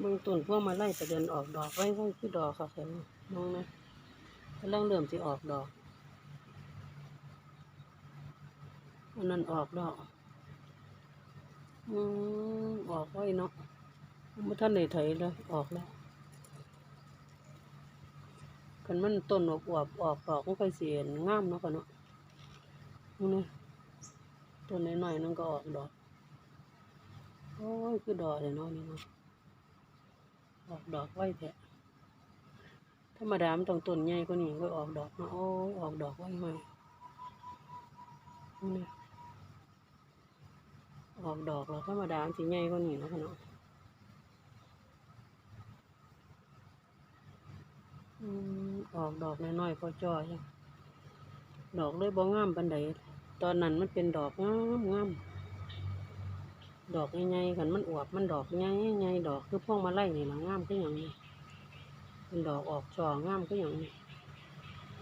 เบื้องต้นพวกมาไล่ประเด็นออกดอกไว้ไว้คือดอกค่ะเห็นมองนะกำลังเริ่มสิออกดอกอันนั้นออกดอกอืมออกไว้เนาะไม่ท่านได้ไถเลยออกแล้วกันมันต้นออกอวบออกดอกมันค่อยเสียนงามเนาะค่ะเนาะนี่ต้นน้อยๆนั่นก็ออกดอกโอ้ยคือดอกเลยเนาะนี่เนาะ ออกดอกไว้แท้ธรรมดามันต้องต้นใหญ่กว่านี้ก็ออกดอกเนาโอ้ยออกดอกไว้ไว้นี่ออกดอกแล้วธรรมดามันสิใหญ่กว่านี้เนาะค่ะเนาะอออกดอกน้อยๆพอจ่อยดอกเลยบ่งามปานใดตอนนั้นมันเป็นดอกงามงาม ดอกใหญ่ๆกันมันอวบมันดอกใหญ่ๆดอกคือพวงมาไล่นี่ละงามคือย่างนี้เป็นดอกออกช่องามคือย่างนี้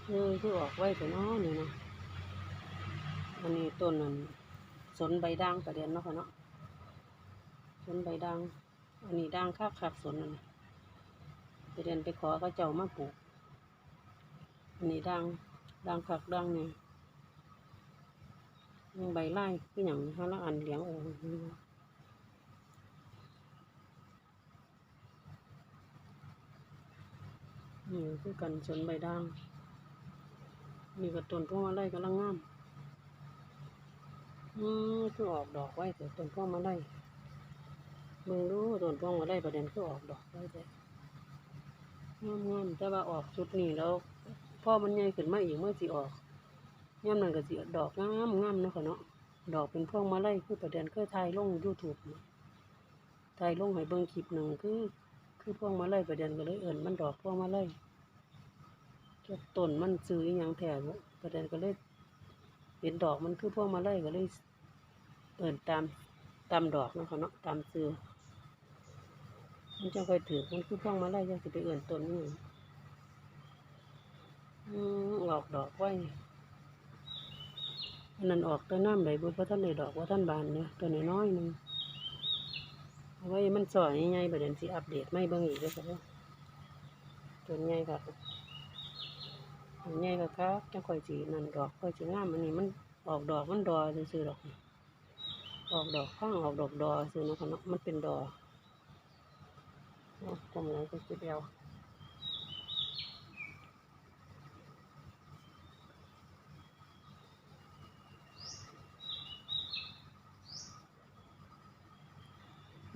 เออคือออกไว้แต่น้อนี่นะอันนี้ต้นนั้นสนใบด่างประเด็นเนาะค่ะเนาะสนใบด่างอันนี้ด่างคักคักสนนั่นน่ะประเด็นไปขอเขาเจ้ามาปลูกอันนี้ด่างด่างคักด่างเนี่ยใบไล่คือย่างนี้ฮะแล้วอันเหลียงโอ้ นี่คือกันสนใบด่างนี่ก็ต้นพวกมาไล่กำลังงาม อืมคือออกดอกไว้แต่ต้นพวกมาไล่เบิ่งดูต้นพวกมาไล่ประเด็นคือออกดอกไว้แต่งามงามๆแต่ว่าออกชุดนี้แล้วพ่อมันใหญ่ขึ้นมาอีกเมื่อสิออกย่ำนั้นก็สิดอกงามงามๆเนาะค่ะเนาะดอกเป็นพวงมาไล่คือประเด็นคือถ่ายลงยูทูบถ่ายลงให้เบิ่งคลิปหนึ่งคือ คือพวงมาไล่ประเด็นก็เลยเอิ่นมันดอกพวงมาไล่เก็บต้นมันซื้ออยังแถวประเด็นก็เลยเห็นดอกมันคือพวงมาไล่ก็เลยเอิ่นตามตามดอกนะคะเนาะตามซื้อมันจะค่อยถือมันคือพวงมาไล่ยังสิไปเอิ่นต้นนี่อืมออกดอกไว้อันนั้นออกแต่น้ำไหลบุญพระท่านในดอกว่าท่านบานเนี่ยตัวน้อยๆหนึง ไว้มันสอยง่ายๆประเด็นสิอัปเดตไม่เบิ่งอีกเลยครับจนใหญ่ครับอันใหญ่ก็ครับจะค่อยสีนั่นดอกค่อยสีงามอันนี้มันออกดอกมันดอซื่อดอก ออกดอกข้างออกดอกดอซื่อนะครับเนาะมันเป็นดอเอากลมเลยก็จะเดียว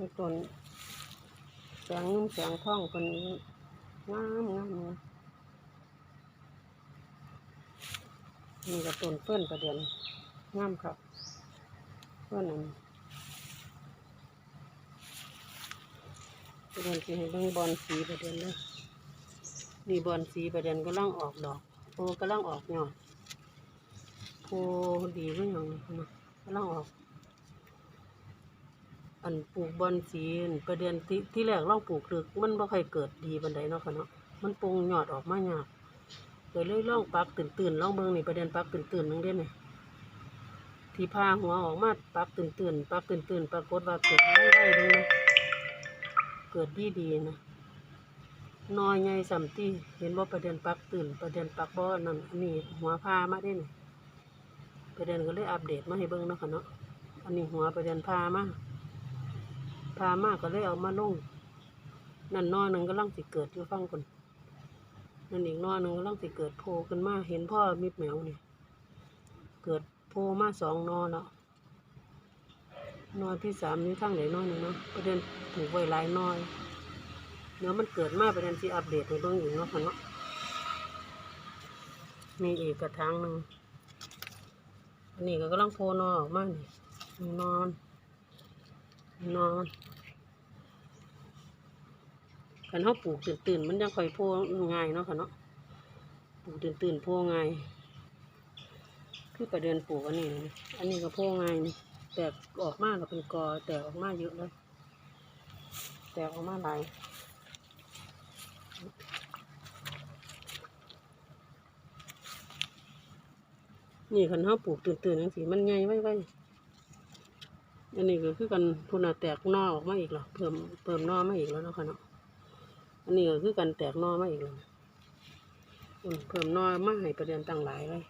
มีต้นแสงนุ่มแสงท่องคนนี้งามงามเลยนี่ก็ต้นเพื่อนประเด็นงามครับเพื่อนอันนี้ประเด็นที่ให้เบิ่งบอลสีประเด็นเลยนี่บอลสีประเด็นก็ล่างออกดอกโพก็ล่างออกยอดโพดีก็อย่างนี้นะก็ล่างออก อันปลูกบอนสีนประเด็นที่ที่แรกลองปลูกลึกมันบ่ค่อยเกิดดีปานใดเนาะค่ะเนาะมันปรุงยอดออกมายากก็เลยลองปักตื่นๆลองเบิ่งนี่ประเด็นปักตื่นๆนึงเด้นี่ที่พาหัวออกมาปักตื่นๆปักตื่นๆปรากฏว่าเกิดไว้ได้เด้นะเกิดดีดีนะน้อยใหญ่สำตีเห็นว่าประเด็นปักตื่น ประเด็นปักบ่นั่นอันนี้หัวพามาได้นี่ประเด็นก็เลยอัปเดตมาให้เบิ่งเนาะค่ะเนาะอันนี้หัวประเด็นพามา พามากก็เลยเอามาลงนั่นนอหนึ่งก็ลังสิเกิดอยู่ฟังคนนั่นอีกนอหนึ่งก็ลังสิเกิดโผล่ขึ้นมาเห็นพ่อมิดแมวนี่เกิดโผล่มาสองนอแล้วนอที่สามนี้ข้างไหนนอหนึ่งเนาะประเด็นถูกไวหลายนอยเดี๋ยวมันเกิดมาประเด็นที่อัปเดตในเบื้องอยู่เนาะค่ะเนาะมีอีกกระถางหนึ่งอันนี้ก็กำลังโผล่นอออกมานี่นี่นอน นอนคันเขาปลูกตื่นตื่นๆมันยังค่อยโพง่ายเนาะค่ะเนาะปลูกตื่นตื่นๆโพง่ายคือประเด็นปลูกอันนี้นะอันนี้ก็โพง่ายนี่แตกออกมาก็เป็นกอแตกออกมาเยอะเลยแตกออกมาหลายนี่คันเขาปลูกตื่นตื่นจังสิมันใหญ่ไว้ไว้ อันนี้ก็คือกันพุ่นแตกนอออกมาอีกแล้วเพิ่มเพิ่มนอมาอีกแล้วเนาะค่ะเนาะอันนี้ก็คือกันแตกนอมาอีกแล้วเพิ่มนอมาให้ประเด็นต่างหลายเลย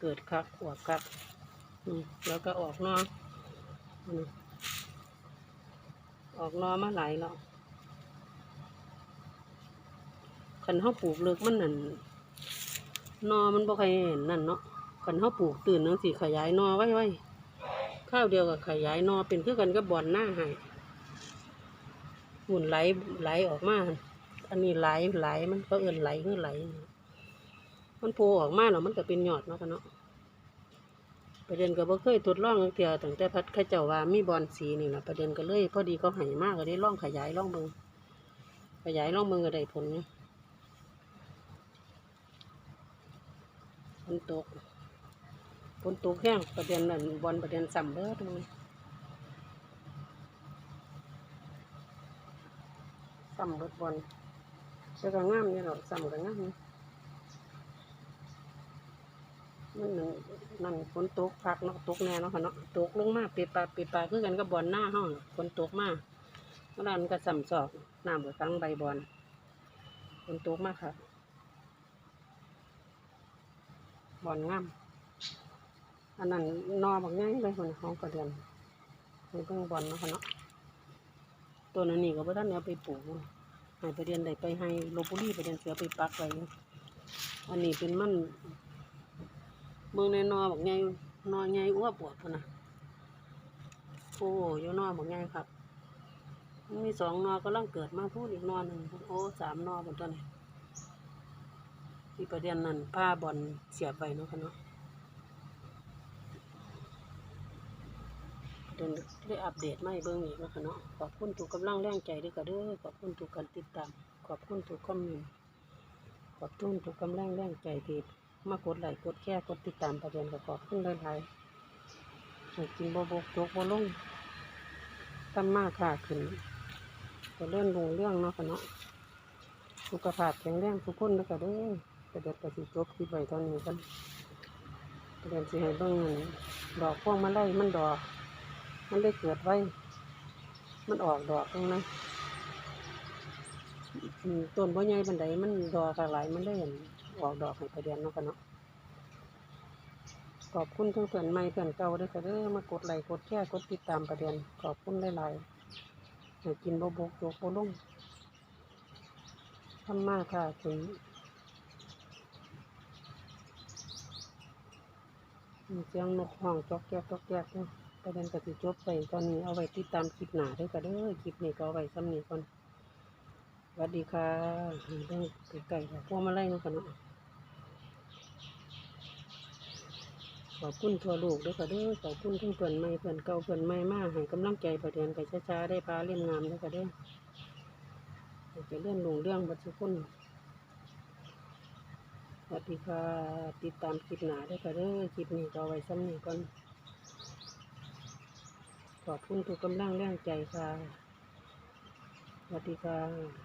เกิดคักอวกคักอืมแล้วก็ออกนอออกนอมาหลายแล้วคันเฮาปลูกเลิกมันนั่นนอมันบ่ค่อยเห็นนั่นเนาะคันเฮาปลูกตื่นจังสิขยายนอไว้ไว้ ข้าวเดียวกับขยายนอเป็นคือกันกับบอนหน้าให้หุ่นไหลไหลออกมา อันนี้ไหลไหลมันก็เอื่นไหลคือไหล มันโผล่ออกมาแล้วมันก็เป็นหยอดเนาะกันเนาะประเด็นก็บ่เคยทดลองเที่ยตั้งแต่พัดข้าเจ้าว่ามีบอนสีนี่ล่ะประเด็นก็เลยพอดีเขาให้มากก็ได้ลองขยายลองเบิงขยายลองเบิงก็ได้ผลเนี่ยฝนตก ฝนตกแห้งประเด็นนั่นบอลประเด็นซ้ำเด้อตรงนี้ซ้ำเบิดบอลแต่ก็งามนี่หรอกซ้ำก็งามนี่มันหนั่นนั่นฝนตกพักเนาะตกแน่เนาะค่ะเนาะตกลงมาเปปาเปปาคือกันกับบอลหน้าห้องฝนตกมาเมื่อนั้นก็ซ้ำสอกน้ำเบิดฟังใบบอลฝนตกมากค่ะบอลงาม อันนั้นนอบางง่ายเลยคนห้องกระเดือนมีเพิ่งบอลนะค่ะเนาะตัวนั้นนี่ก็บ่ท่านเอาไปปลูกให้ไปเรียนได้ไปให้โลบุรีไปเรียนเสือไปปักไว้อยู่อันนี้เป็นมันเมืองในนอบางง่ายนอง่ายอ้วปวดพุ่นนะโอ้ยนอบางง่ายครับมีสองนอกำลังเกิดมาพูดอีกนอหนึ่งโอ้สามนอบนตัวนี้ที่ประเด็นนั้นผ้าบอลเสียบไว้เนาะค่ะเนาะ เดินได้อัปเดตมาให้เบิ่งอีกแล้วค่ะเนาะขอบคุณทุกกำลังแรงใจด้วยกันเด้อขอบคุณทุกการติดตาม ขอบคุณทุกคอมเมนต์ขอบคุณทุกกำลังแรงใจที่มากดไลค์กดแชร์กดติดตามประเด็นก็ขอบคุณหลายๆให้กินบ่บกจกบ่ลงตั้มมาค่าขึ้นก็เลื่อนลงเรื่องเนาะค่ะเนาะสุขภาพแข็งแรงทุกคนด้วยกันเด้อประเด็นก็สิจบคลิปไว้ตอนนี้กันประเด็นสิให้เบิ่งอันดอกพวงมาไล่มันดอก มันได้เกิดไว้ มันออกดอกตรงนั้นต้นบ่ใหญ่บันไดมันดอกหลายมันได้เห็นออกดอกให้ประเดียนเนาะกันเนาะขอบคุณทั้งเพื่อนใหม่เพื่อนเก่าด้วยค่ะเด้อมากดไลค์กดแชร์กดติดตามประเดียนขอบคุณหลายๆให้กินบ่บกโจกบ่ลงทำมากค่ะถึงเสียงนกห้องจอกแจ๊กจอกแจ๊กเนาะปเด็นก็สิจบไปตอนนี้เอาไว้ติดตามคลิปหนาด้วยกันเด้อคลิปนี้ก็เอาไว้ซ้ำนี้ก่อนสวัสดีค่ะเรื่องไก่ๆพวกมาไล่นาะกันเนาะขอบคุณทั่วโลกด้วยค่ะเด้อขอบคุณทั้งเพื่อนใหม่เพื่อนเก่าเพื่อนใหม่มากให้กำลังใจประเด็นไปช้าๆได้พาเล่นงามด้วยค่ะเด้อจะเลื่อนลงเรื่องบัดทุกคนสวัสดีค่ะ ติดตามคลิปหนาด้วยค่ะเด้อคลิปนี้ก็เอาไว้ซ้ำนี้ก่อน ขอบคุณทุกกำลังแรงใจค่ะสวัสดีค่ะ